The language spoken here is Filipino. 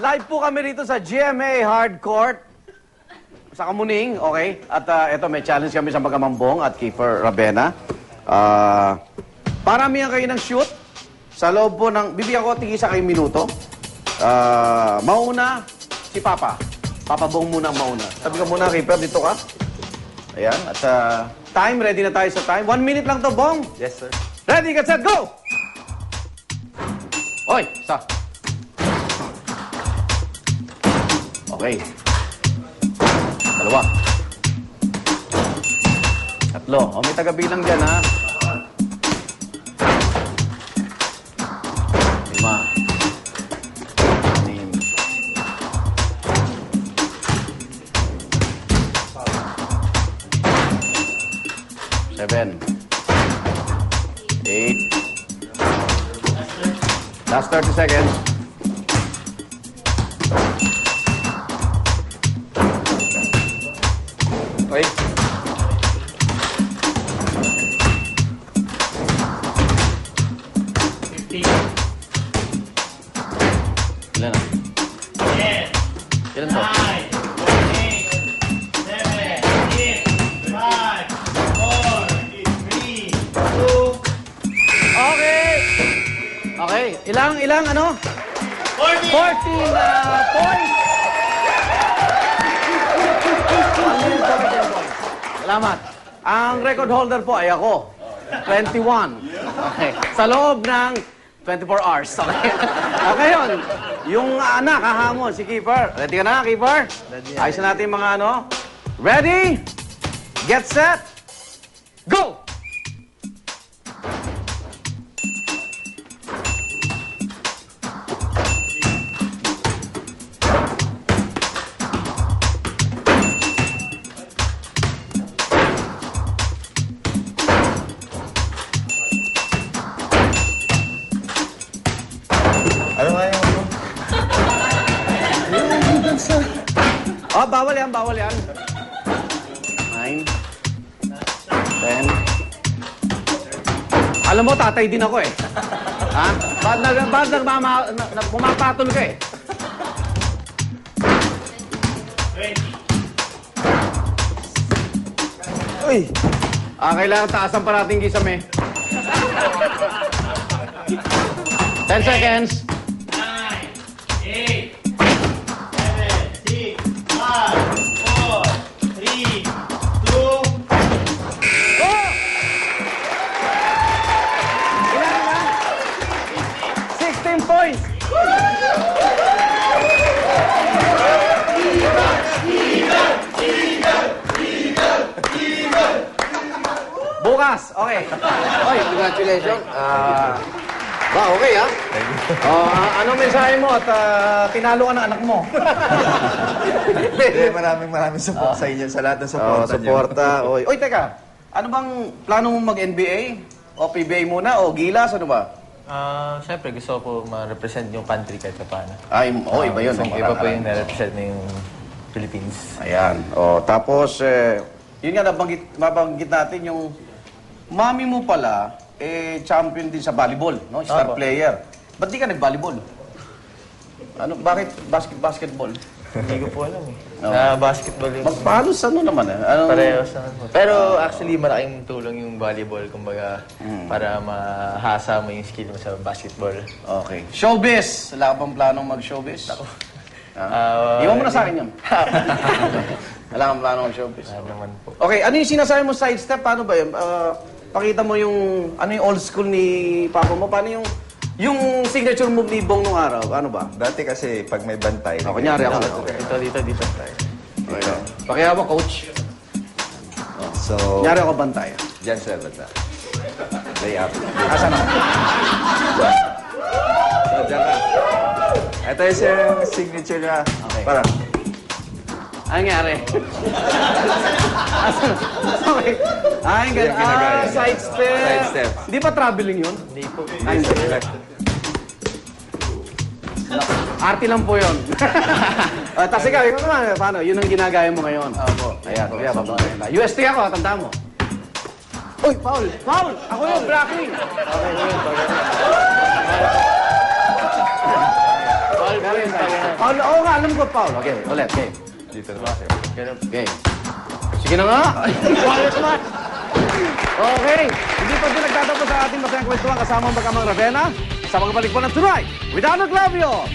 live po kami rito sa GMA Hard Court. Sa Kamuning, okay? At ah, eto, may challenge kami sa Magamambong at Kiefer Rabena. Ah, paramihan kayo ng shoot. Sa loob po ng... Bibigyan ko tigisa kayong minuto. Ah, mauna, si Papa. Papa Bong muna ang mauna. Sabi ka muna, Kiefer, dito ka. Ayan. At ah, time, ready na tayo sa time. One minute lang to, Bong. Yes, sir. Ready, get set, go! Oy, sa. Okay. Dalawa. Tatlo. O, may taga-bilang dyan, ha? Lima. Anim. Seven. Eight. Last 30 seconds. Ilan na? Ilan to? Okay! Okay. Ilang, ilang, ano? 14! 14 uh, points! One minute, 17 points. Salamat. Ang record holder po ay ako. 21. Okay. Sa loob ng 24 hours. Okay. okay yun. Yung anak, hahamon, si Keeper. Ready ka na, Keeper? Ready. Ayos na natin mga ano. Ready? Get set? Go! Oh, bawal yan, bawal yan. Nine. Ten. Alam mo, tatay din ako eh. Ha? Ba't nag, ba't nagmama, na, na, pumapatol ka eh? Uy! Ah, kailangan taasan pa natin kisame. 10 seconds. Bukas, okay. Oy, congratulations. Ah, ba, okay ah. Oh, ah, anong mensahe mo at ah, tinalo ka ng anak mo? Hindi, maraming maraming support sa inyo, sa lahat ng Oh, support niyo. suporta. Oy, oy, teka. Ano bang plano mo mag-NBA? O PBA muna? O Gilas? Ano ba? Ah, syempre gusto ko ma-represent yung country kahit pa paano. Ay, oh, iba yun. So, no? iba po yung na-represent na yung Philippines. Ayan. O, tapos, eh, yun nga, nabanggit, mabanggit natin yung mami mo pala, eh, champion din sa volleyball, no? Star Opo. player. Ba't di ka nag-volleyball? Ano, bakit basket basketball? Hindi ko po alam eh. Oo. Na basketball yung Magpalos ano naman eh? Anong, parehas naman po. Pero actually malaking tulong yung volleyball kumbaga Mm. para mahasa mo yung skill mo sa basketball. Okay. Showbiz! Wala ka bang planong mag-showbiz? Ah, Iwan mo na sa akin yun. Wala kang planong mag-showbiz. Wala naman po. Okay, ano yung sinasabi mo sidestep? Paano ba yun? Ah, pakita mo yung, ano yung old school ni Papa mo? Paano yung, yung signature move ni Bong nung araw? Ano ba? Dati kasi, pag may bantay... Oh, kunyari ako. Okay. Dito, dito, dito. Okay. Pakihawa, coach. So, Kunyari ako bantay. dyan sir, banda. Lay up. Asan ako? So, dyan ka. Ito yung signature na. Okay. Para. Ano nangyari? Okay. Ay, Yan, ganun. Ah, side step. Side step. Di ba traveling yun? Hindi po. Ay, hindi. Arte lang po yun. uh, Tapos ikaw, ikaw naman, paano? Yun ang ginagaya mo ngayon. Opo. Ayan, kaya tayo. UST ako, tanda mo. Uy, foul! Foul! Ako yun, blocking! Okay, yun. Foul, game tayo. Paul, oo nga, alam ko, Paul. Okay, ulit, game. Dito na. Ganun. Game. Sige na nga. Quiet man. Okay. Hindi pa din nagtatapos sa ating masayang kwentuhan kasama ang Bagamang Ravenna. Sa pagbalik po ng Tonight with Ano Clavio.